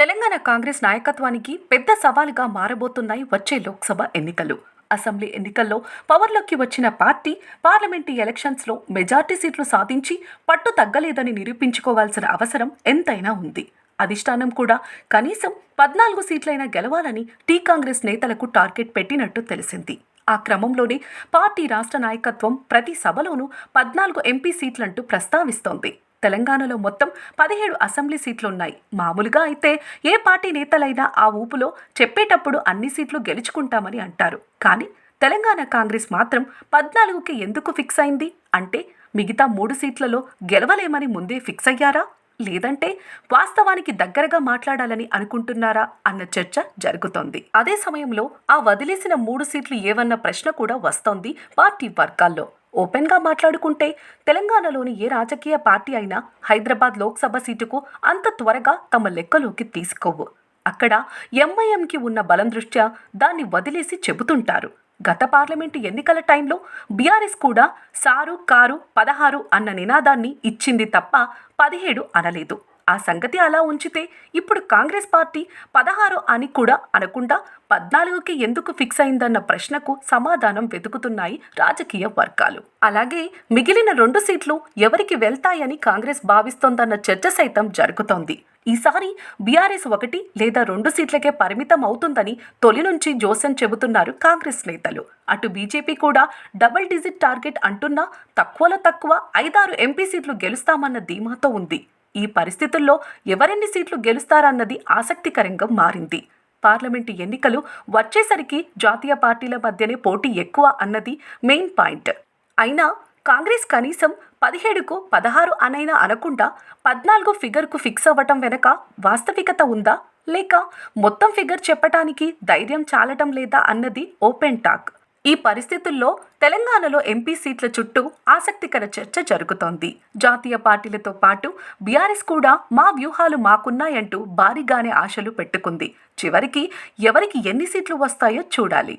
తెలంగాణ కాంగ్రెస్ నాయకత్వానికి పెద్ద సవాలుగా మారబోతున్నాయి వచ్చే లోక్సభ ఎన్నికలు. అసెంబ్లీ ఎన్నికల్లో పవర్లోకి వచ్చిన పార్టీ పార్లమెంటు ఎలక్షన్స్లో మెజార్టీ సీట్లు సాధించి పట్టు తగ్గలేదని నిరూపించుకోవాల్సిన అవసరం ఎంతైనా ఉంది. అధిష్టానం కూడా కనీసం పద్నాలుగు సీట్లైనా గెలవాలని టీ కాంగ్రెస్ నేతలకు టార్గెట్ పెట్టినట్టు తెలిసింది. ఆ క్రమంలోనే పార్టీ రాష్ట్ర నాయకత్వం ప్రతి సభలోనూ పద్నాలుగు ఎంపీ సీట్లంటూ ప్రస్తావిస్తోంది. తెలంగాణలో మొత్తం పదిహేడు అసెంబ్లీ సీట్లున్నాయి. మామూలుగా అయితే ఏ పార్టీ నేతలైనా ఆ ఊపులో చెప్పేటప్పుడు అన్ని సీట్లు గెలుచుకుంటామని అంటారు. కానీ తెలంగాణ కాంగ్రెస్ మాత్రం పద్నాలుగుకి ఎందుకు ఫిక్స్ అయింది? అంటే మిగతా మూడు సీట్లలో గెలవలేమని ముందే ఫిక్స్ అయ్యారా? లేదంటే వాస్తవానికి దగ్గరగా మాట్లాడాలని అనుకుంటున్నారా? అన్న చర్చ జరుగుతోంది. అదే సమయంలో ఆ వదిలేసిన మూడు సీట్లు ఏవన్న ప్రశ్న కూడా వస్తోంది పార్టీ వర్గాల్లో. ఓపెన్గా మాట్లాడుకుంటే తెలంగాణలోని ఏ రాజకీయ పార్టీ అయినా హైదరాబాద్ లోక్సభ సీటుకు అంత త్వరగా తమ లెక్కలోకి తీసుకోవు. అక్కడ ఎంఐఎంకి ఉన్న బలం దృష్ట్యా దాన్ని వదిలేసి చెబుతుంటారు. గత పార్లమెంటు ఎన్నికల టైంలో బీఆర్ఎస్ కూడా సారు కారు పదహారు అన్న నినాదాన్ని ఇచ్చింది తప్ప పదిహేడు అనలేదు. ఆ సంగతి అలా ఉంచితే ఇప్పుడు కాంగ్రెస్ పార్టీ పదహారు అని కూడా అనకుండా పద్నాలుగుకి ఎందుకు ఫిక్స్ అయిందన్న ప్రశ్నకు సమాధానం వెతుకుతున్నాయి రాజకీయ వర్గాలు. అలాగే మిగిలిన రెండు సీట్లు ఎవరికి వెళ్తాయని కాంగ్రెస్ భావిస్తోందన్న చర్చ సైతం జరుగుతోంది. ఈసారి బీఆర్ఎస్ ఒకటి లేదా రెండు సీట్లకే పరిమితం అవుతుందని తొలి నుంచి జోసెన్ చెబుతున్నారు కాంగ్రెస్ నేతలు. అటు బీజేపీ కూడా డబుల్ డిజిట్ టార్గెట్ అంటున్నా తక్కువలో తక్కువ ఐదారు ఎంపీ సీట్లు గెలుస్తామన్న ధీమాతో ఉంది. ఈ పరిస్థితుల్లో ఎవరెన్ని సీట్లు గెలుస్తారన్నది ఆసక్తికరంగా మారింది. పార్లమెంటు ఎన్నికలు వచ్చేసరికి జాతీయ పార్టీల మధ్యనే పోటీ ఎక్కువ అన్నది మెయిన్ పాయింట్. అయినా కాంగ్రెస్ కనీసం పదిహేడుకు పదహారు అనైనా అనకుండా పద్నాలుగు ఫిగర్కు ఫిక్స్ అవ్వటం వెనక వాస్తవికత ఉందా? లేక మొత్తం ఫిగర్ చెప్పటానికి ధైర్యం చాలటం లేదా అన్నది ఓపెన్ టాక్. ఈ పరిస్థితుల్లో తెలంగాణలో ఎంపీ సీట్ల చుట్టూ ఆసక్తికర చర్చ జరుగుతోంది. జాతీయ పార్టీలతో పాటు బీఆర్ఎస్ కూడా మా వ్యూహాలు మాకున్నాయంటూ భారీగానే ఆశలు పెట్టుకుంది. చివరికి ఎవరికి ఎన్ని సీట్లు వస్తాయో చూడాలి.